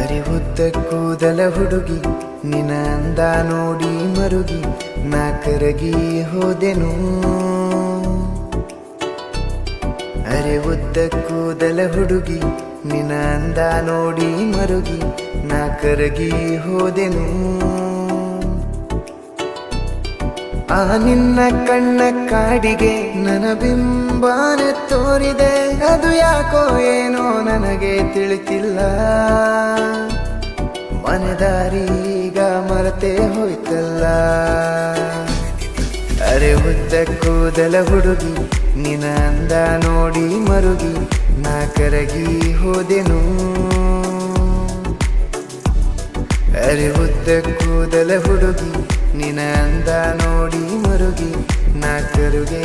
ಅರಿವುದ್ದ ಕೂದಲ ಹುಡುಗಿ ನಿನ ಅಂದ ನೋಡಿ ಮರುಗಿ, ನಾ ಕರಗಿ ಹೋದೆನು. ಅರಿವುದ್ದ ಕೂದಲ ಹುಡುಗಿ ನಿನ ಅಂದ ನೋಡಿ ಮರುಗಿ, ನಾ ಕರಗಿ ಹೋದೆನು. ಆ ನಿನ್ನ ಕಣ್ಣ ಕಾಡಿಗೆ ನನ್ನ ಬಿಂಬಾನೆ ತೋರಿದೆ, ಅದು ಯಾಕೋ ಏನೋ ನನಗೆ ತಿಳಿತಿಲ್ಲ. ಮನೆದಾರಿ ಈಗ ಮರತೆ ಹೋಯ್ತಲ್ಲ. ಅರೆ ಉದ್ದ ಕೂದಲ ಹುಡುಗಿ, ನಿನ್ನ ಅಂದ ನೋಡಿ ಮರುಗಿ, ನಾ ಕರಗಿ ಹೋದೆನು. ಅರೆ ಉದ್ದ ಕೂದಲ ಹುಡುಗಿ, ನಿನ್ನ ಅಂದ ನೋಡಿ ಮರುಗಿ, ನಾ ಕರುಗೆ